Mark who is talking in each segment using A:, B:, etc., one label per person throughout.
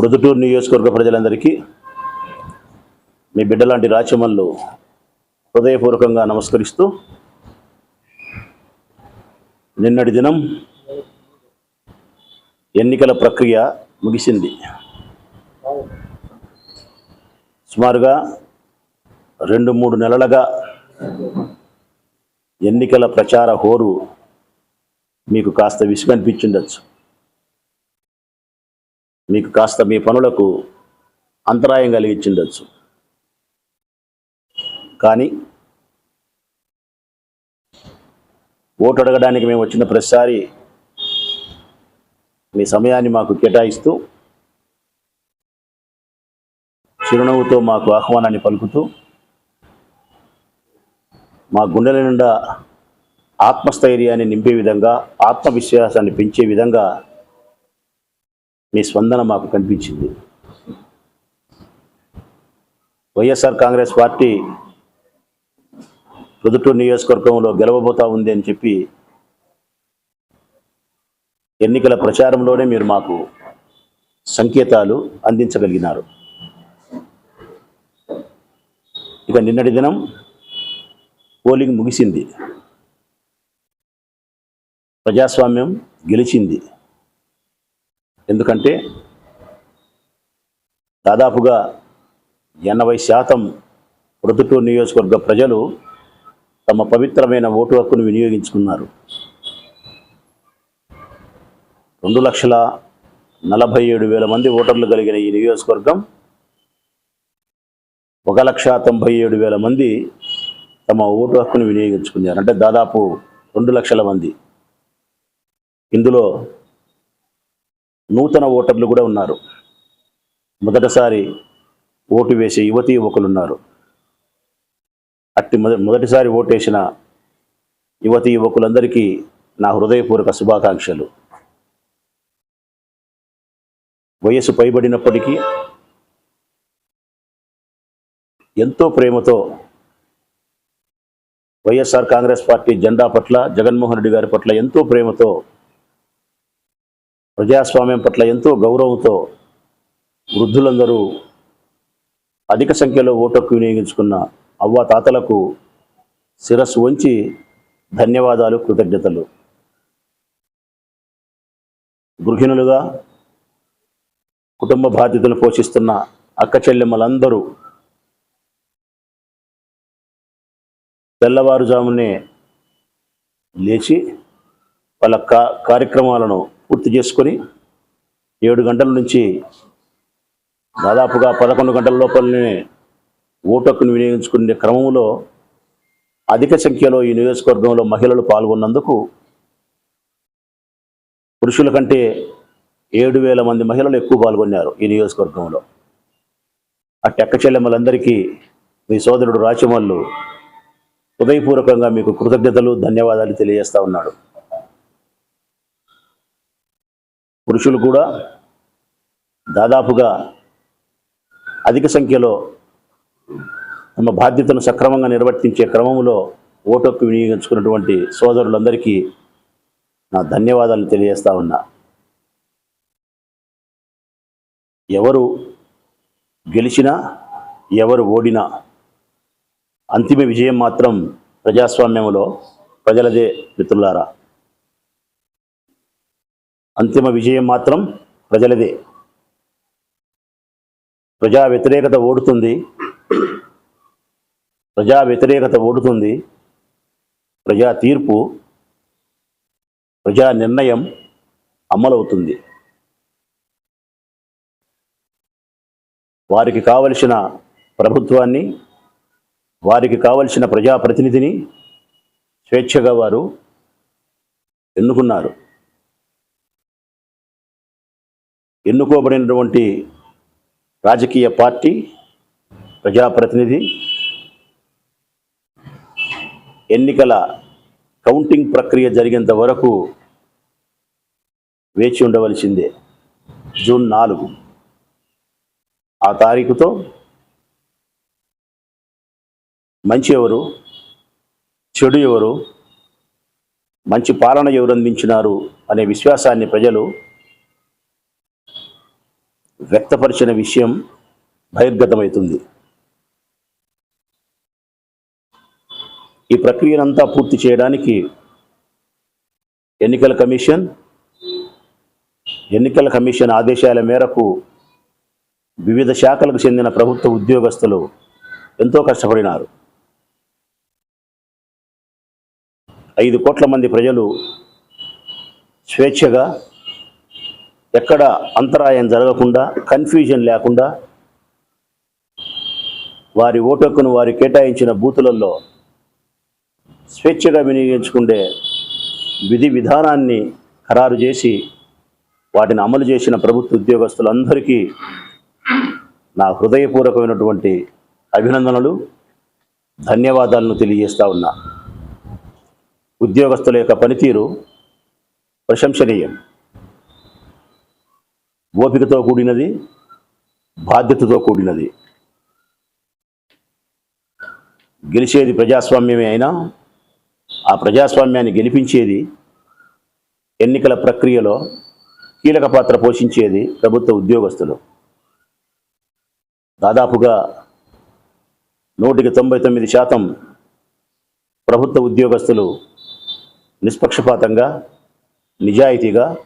A: ప్రొద్దుటూరు నియోజకవర్గ ప్రజలందరికీ మీ బిడ్డలాంటి రాచమల్లు హృదయపూర్వకంగా నమస్కరిస్తూ నిన్నటి దినం ఎన్నికల ప్రక్రియ ముగిసింది. సుమారుగా రెండు మూడు నెలలుగా ఎన్నికల ప్రచార హోరు మీకు కాస్త విసుగనిపించుండొచ్చు. మీకు కాస్త మీ పనులకు అంతరాయం కలిగించుండొచ్చు. కానీ ఓటు అడగడానికి మేము వచ్చిన ప్రతిసారి మీ సమయాన్ని మాకు కేటాయిస్తూ చిరునవ్వుతో మాకు ఆహ్వానాన్ని పలుకుతూ మా గుండెల నిండా ఆత్మస్థైర్యాన్ని నింపే విధంగా ఆత్మవిశ్వాసాన్ని పెంచే విధంగా మీ స్పందన మాకు కనిపించింది. వైఎస్ఆర్ కాంగ్రెస్ పార్టీ ప్రొద్దుటూరు నియోజకవర్గంలో గెలవబోతా ఉంది అని చెప్పి ఎన్నికల ప్రచారంలోనే మీరు మాకు సంకేతాలు అందించగలిగినారు. ఇక నిన్నటి దినం పోలింగ్ ముగిసింది. ప్రజాస్వామ్యం గెలిచింది. ఎందుకంటే దాదాపుగా ఎనభై శాతం ప్రొద్దుటూరు నియోజకవర్గ ప్రజలు తమ పవిత్రమైన ఓటు హక్కును వినియోగించుకున్నారు. రెండు లక్షల నలభై ఏడు వేల మంది ఓటర్లు కలిగిన ఈ నియోజకవర్గం ఒక లక్ష తొంభై ఏడు వేల మంది తమ ఓటు హక్కును వినియోగించుకున్నారు. అంటే దాదాపు రెండు లక్షల మంది. ఇందులో నూతన ఓటర్లు కూడా ఉన్నారు. మొదటిసారి ఓటు వేసే యువతీ యువకులు ఉన్నారు. అట్టి మొదటిసారి ఓటేసిన యువతీ యువకులందరికీ నా హృదయపూర్వక శుభాకాంక్షలు. వయస్సు పైబడినప్పటికీ ఎంతో ప్రేమతో వైఎస్ఆర్ కాంగ్రెస్ పార్టీ జెండా పట్ల జగన్మోహన్ రెడ్డి గారి పట్ల ఎంతో ప్రేమతో ప్రజాస్వామ్యం పట్ల ఎంతో గౌరవంతో వృద్ధులందరూ అధిక సంఖ్యలో ఓటకు వినియోగించుకున్న అవ్వ తాతలకు శిరస్సు వంచి ధన్యవాదాలు కృతజ్ఞతలు. గృహిణులుగా కుటుంబ బాధ్యతలు పోషిస్తున్న అక్క చెల్లెమ్మలందరూ తెల్లవారుజామునే లేచి వాళ్ళ కా కార్యక్రమాలను పూర్తి చేసుకొని ఏడు గంటల నుంచి దాదాపుగా పదకొండు గంటల లోపలనే ఓటక్కును వినియోగించుకునే క్రమంలో అధిక సంఖ్యలో ఈ నియోజకవర్గంలో మహిళలు పాల్గొన్నందుకు పురుషుల కంటే ఏడు వేల మంది మహిళలు ఎక్కువ పాల్గొన్నారు ఈ నియోజకవర్గంలో. ఆ టెక్క చెల్లెమ్మలందరికీ మీ సోదరుడు రాచమల్లు హృదయపూర్వకంగా మీకు కృతజ్ఞతలు ధన్యవాదాలు తెలియజేస్తా ఉన్నాడు. పురుషులు కూడా దాదాపుగా అధిక సంఖ్యలో తమ బాధ్యతను సక్రమంగా నిర్వర్తించే క్రమంలో ఓటక్కు వినియోగించుకున్నటువంటి సోదరులందరికీ నా ధన్యవాదాలు తెలియజేస్తా ఉన్నా. ఎవరు గెలిచినా ఎవరు ఓడినా అంతిమ విజయం మాత్రం ప్రజాస్వామ్యంలో ప్రజలదే మిత్రులారా. అంతిమ విజయం మాత్రం ప్రజలదే. ప్రజా వ్యతిరేకత ఓడుతుంది. ప్రజా వ్యతిరేకత ఓడుతుంది. ప్రజా తీర్పు ప్రజా నిర్ణయం అమలవుతుంది. వారికి కావలసిన ప్రభుత్వాన్ని వారికి కావలసిన ప్రజాప్రతినిధిని స్వేచ్ఛగా వారు ఎన్నుకున్నారు. ఎన్నుకోబడినటువంటి రాజకీయ పార్టీ ప్రజాప్రతినిధి ఎన్నికల కౌంటింగ్ ప్రక్రియ జరిగేంత వరకు వేచి ఉండవలసిందే. జూన్ నాలుగు ఆ తారీఖుతో మంచి ఎవరు చెడు ఎవరు మంచి పాలన ఎవరు అందించినారు అనే విశ్వాసాన్ని ప్రజలు వ్యక్తపరిచిన విషయం బహిర్గతమవుతుంది. ఈ ప్రక్రియనంతా పూర్తి చేయడానికి ఎన్నికల కమిషన్ ఎన్నికల కమిషన్ ఆదేశాల మేరకు వివిధ శాఖలకు చెందిన ప్రభుత్వ ఉద్యోగస్తులు ఎంతో కష్టపడినారు. ఐదు కోట్ల మంది ప్రజలు స్వేచ్ఛగా ఎక్కడ అంతరాయం జరగకుండా కన్ఫ్యూజన్ లేకుండా వారి ఓటక్కును వారు వారి కేటాయించిన బూతులలో స్వేచ్ఛగా వినియోగించుకునే విధి విధానాన్ని ఖరారు చేసి వాటిని అమలు చేసిన ప్రభుత్వ ఉద్యోగస్తులందరికీ నా హృదయపూర్వకమైనటువంటి అభినందనలు ధన్యవాదాలను తెలియజేస్తా ఉన్నా. ఉద్యోగస్తుల యొక్క పనితీరు ప్రశంసనీయం. ఓపికతో కూడినది బాధ్యతతో కూడినది. గెలిచేది ప్రజాస్వామ్యమే అయినా ఆ ప్రజాస్వామ్యాన్ని గెలిపించేది ఎన్నికల ప్రక్రియలో కీలక పాత్ర పోషించేది ప్రభుత్వ ఉద్యోగస్తులు. దాదాపుగా నూటికి తొంభై తొమ్మిది శాతం ప్రభుత్వ ఉద్యోగస్తులు నిష్పక్షపాతంగా నిజాయితీగా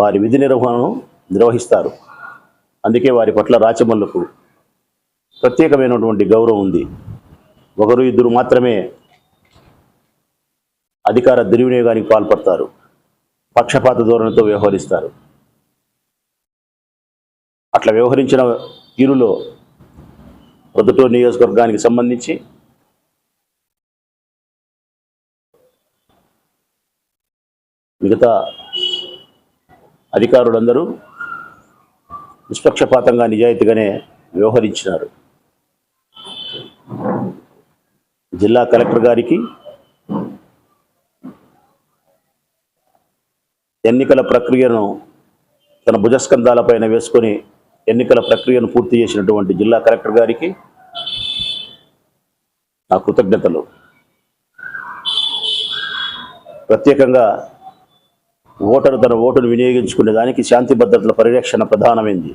A: వారి విధి నిర్వహణను నిర్వహిస్తారు. అందుకే వారి పట్ల రాచమల్లుకు ప్రత్యేకమైనటువంటి గౌరవం ఉంది. ఒకరు ఇద్దరు మాత్రమే అధికార దుర్వినియోగానికి పాల్పడతారు. పక్షపాత ధోరణితో వ్యవహరిస్తారు. అట్లా వ్యవహరించిన తీరులో ప్రొద్దుటూరు నియోజకవర్గానికి సంబంధించి మిగతా అధికారులందరూ నిష్పక్షపాతంగా నిజాయితీగానే వ్యవహరించినారు. జిల్లా కలెక్టర్ గారికి ఎన్నికల ప్రక్రియను తన భుజస్కంధాలపైన వేసుకొని ఎన్నికల ప్రక్రియను పూర్తి చేసినటువంటి జిల్లా కలెక్టర్ గారికి నా కృతజ్ఞతలు. ప్రత్యేకంగా ఓటరు తన ఓటును వినియోగించుకునే దానికి శాంతి భద్రతల పరిరక్షణ ప్రధానమైంది.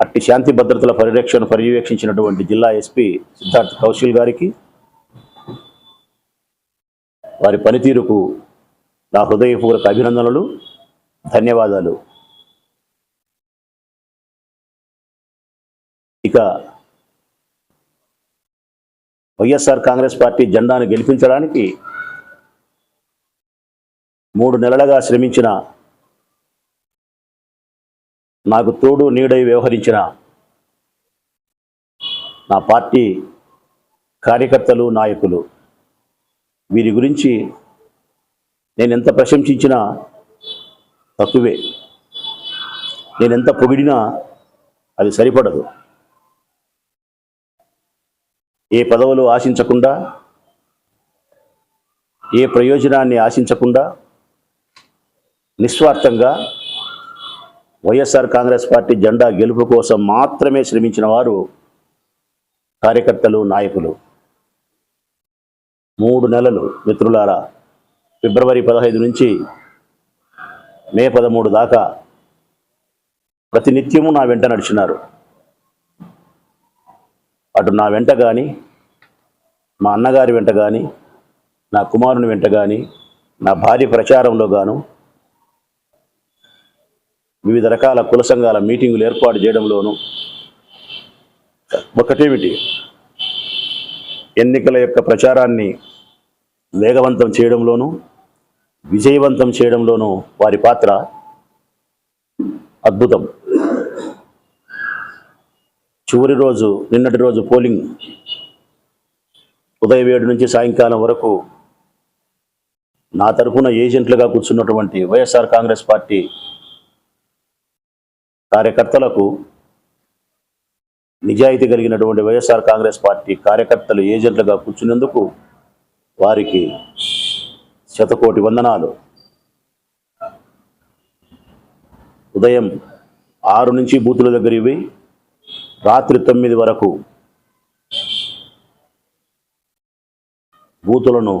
A: అట్టి శాంతి భద్రతల పరిరక్షణ పర్యవేక్షించినటువంటి జిల్లా ఎస్పీ సిద్ధార్థ్ కౌశల్ గారికి వారి పనితీరుకు నా హృదయపూర్వక అభినందనలు ధన్యవాదాలు. ఇక వైఎస్ఆర్ కాంగ్రెస్ పార్టీ జెండాను గెలిపించడానికి మూడు నెలలుగా శ్రమించిన నాకు తోడు నీడై వ్యవహరించిన నా పార్టీ కార్యకర్తలు నాయకులు. వీరి గురించి నేను ఎంత ప్రశంసించినా తక్కువే. నేను ఎంత పొగిడినా అది సరిపడదు. ఏ పదవులు ఆశించకుండా ఏ ప్రయోజనాన్ని ఆశించకుండా నిస్వార్థంగా వైఎస్ఆర్ కాంగ్రెస్ పార్టీ జెండా గెలుపు కోసం మాత్రమే శ్రమించిన వారు కార్యకర్తలు నాయకులు. మూడు నెలలు మిత్రులారా ఫిబ్రవరి పదహైదు నుంచి మే పదమూడు దాకా ప్రతినిత్యము నా వెంట నడిచినారు. అటు నా వెంట కానీ మా అన్నగారి వెంట కానీ నా కుమారుని వెంట కానీ నా భార్య ప్రచారంలో గాను వివిధ రకాల కుల సంఘాల మీటింగులు ఏర్పాటు చేయడంలోనూ ఒకటేమిటి? ఎన్నికల యొక్క ప్రచారాన్ని వేగవంతం చేయడంలోనూ విజయవంతం చేయడంలోనూ వారి పాత్ర అద్భుతం. చివరి రోజు నిన్నటి రోజు పోలింగ్ ఉదయం ఏడు నుంచి సాయంకాలం వరకు నా తరఫున ఏజెంట్లుగా కూర్చున్నటువంటి వైఎస్ఆర్ కాంగ్రెస్ పార్టీ కార్యకర్తలకు నిజాయితీ కలిగినటువంటి వైఎస్ఆర్ కాంగ్రెస్ పార్టీ కార్యకర్తలు ఏజెంట్లుగా కూర్చున్నందుకు వారికి శతకోటి వందనాలు. ఉదయం ఆరు నుంచి బూతుల దగ్గర ఇవి రాత్రి తొమ్మిది వరకు బూతులను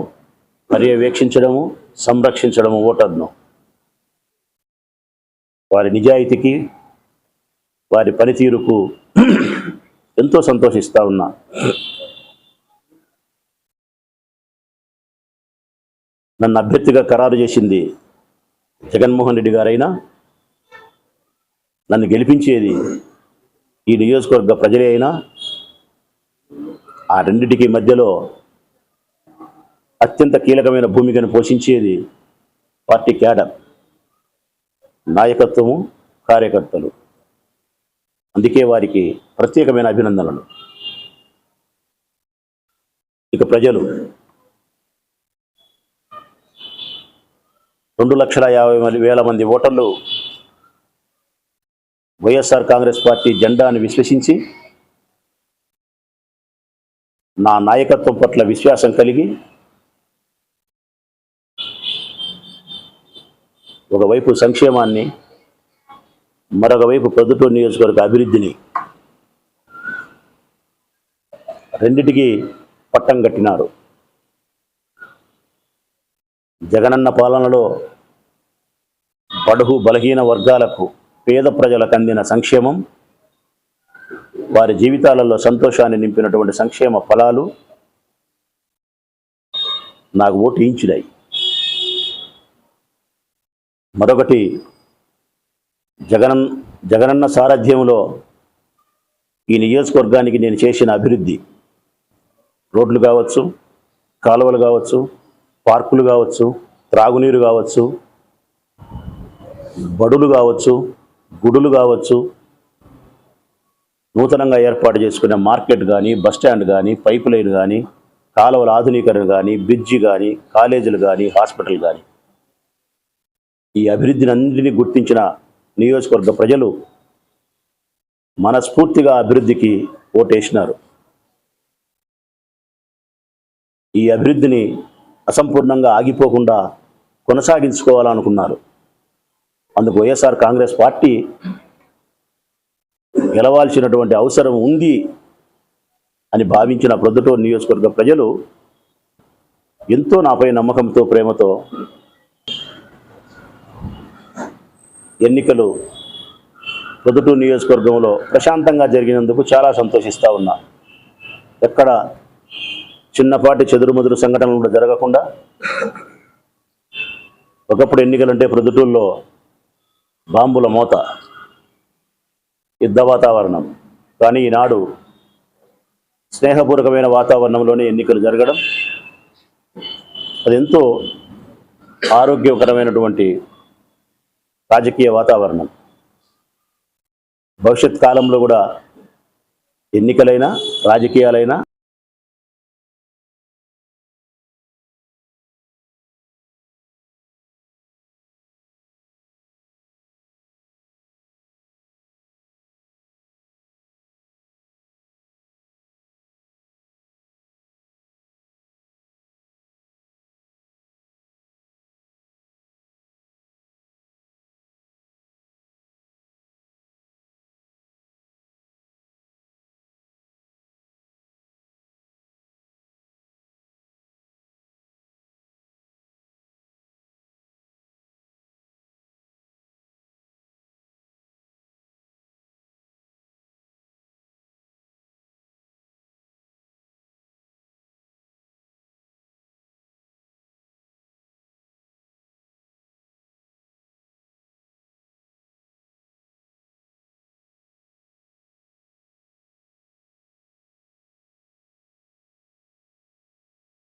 A: పర్యవేక్షించడము సంరక్షించడము ఓటర్ను. వారి నిజాయితీకి వారి పనితీరుకు ఎంతో సంతోషిస్తా ఉన్నా. నన్ను అభ్యర్థిగా ఖరారు చేసింది జగన్మోహన్ రెడ్డి గారైనా నన్ను గెలిపించేది ఈ నియోజకవర్గ ప్రజలే అయినా ఆ రెండిటికి మధ్యలో అత్యంత కీలకమైన భూమికను పోషించేది పార్టీ క్యాడర్ నాయకత్వము కార్యకర్తలు. అందుకే వారికి ప్రత్యేకమైన అభినందనలు. ఇక ప్రజలు రెండు లక్షల యాభై మంది వేల మంది ఓటర్లు వైఎస్ఆర్ కాంగ్రెస్ పార్టీ జెండాను విశ్వసించి నా నాయకత్వం పట్ల విశ్వాసం కలిగి ఒకవైపు సంక్షేమాన్ని మరొక వైపు ప్రొద్దుటూరు నియోజకవర్గ అభివృద్ధిని రెండిటికి పట్టం కట్టినారు. జగనన్న పాలనలో బడుగు బలహీన వర్గాలకు పేద ప్రజలకు అందిన సంక్షేమం వారి జీవితాలలో సంతోషాన్ని నింపినటువంటి సంక్షేమ ఫలాలు నాకు ఓటు ఇచ్చినాయి మరొకటి జగనన్ జగనన్న సారథ్యంలో ఈ నియోజకవర్గానికి నేను చేసిన అభివృద్ధి. రోడ్లు కావచ్చు కాలువలు కావచ్చు పార్కులు కావచ్చు త్రాగునీరు కావచ్చు బడులు కావచ్చు గుడులు కావచ్చు నూతనంగా ఏర్పాటు చేసుకునే మార్కెట్ కానీ బస్ స్టాండ్ కానీ పైప్ లైన్ కానీ కాలువల ఆధునీకరణ కానీ బ్రిడ్జి కానీ కాలేజీలు కానీ హాస్పిటల్ కానీ ఈ అభివృద్ధిని అందరినీ గుర్తించిన నియోజకవర్గ ప్రజలు మనస్ఫూర్తిగా అభివృద్ధికి ఓటేసినారు. ఈ అభివృద్ధిని అసంపూర్ణంగా ఆగిపోకుండా కొనసాగించుకోవాలనుకున్నారు. అందుకు వైఎస్ఆర్ కాంగ్రెస్ పార్టీ గెలవాల్సినటువంటి అవసరం ఉంది అని భావించిన ప్రొద్దుటూరు నియోజకవర్గ ప్రజలు ఎంతో నాపై నమ్మకంతో ప్రేమతో ఎన్నికలు పొద్దుటూరు నియోజకవర్గంలో ప్రశాంతంగా జరిగినందుకు చాలా సంతోషిస్తూ ఉన్నా. ఎక్కడ చిన్నపాటి చెదురుమదురు సంఘటనలు కూడా జరగకుండా ఒకప్పుడు ఎన్నికలంటే ప్రొద్దుటూరులో బాంబుల మోత యుద్ధ వాతావరణం. కానీ ఈనాడు స్నేహపూర్వకమైన వాతావరణంలోనే ఎన్నికలు జరగడం అది ఎంతో ఆరోగ్యకరమైనటువంటి రాజకీయ వాతావరణం. భవిష్యత్ కాలంలో కూడా ఎన్నికలైనా రాజకీయాలైనా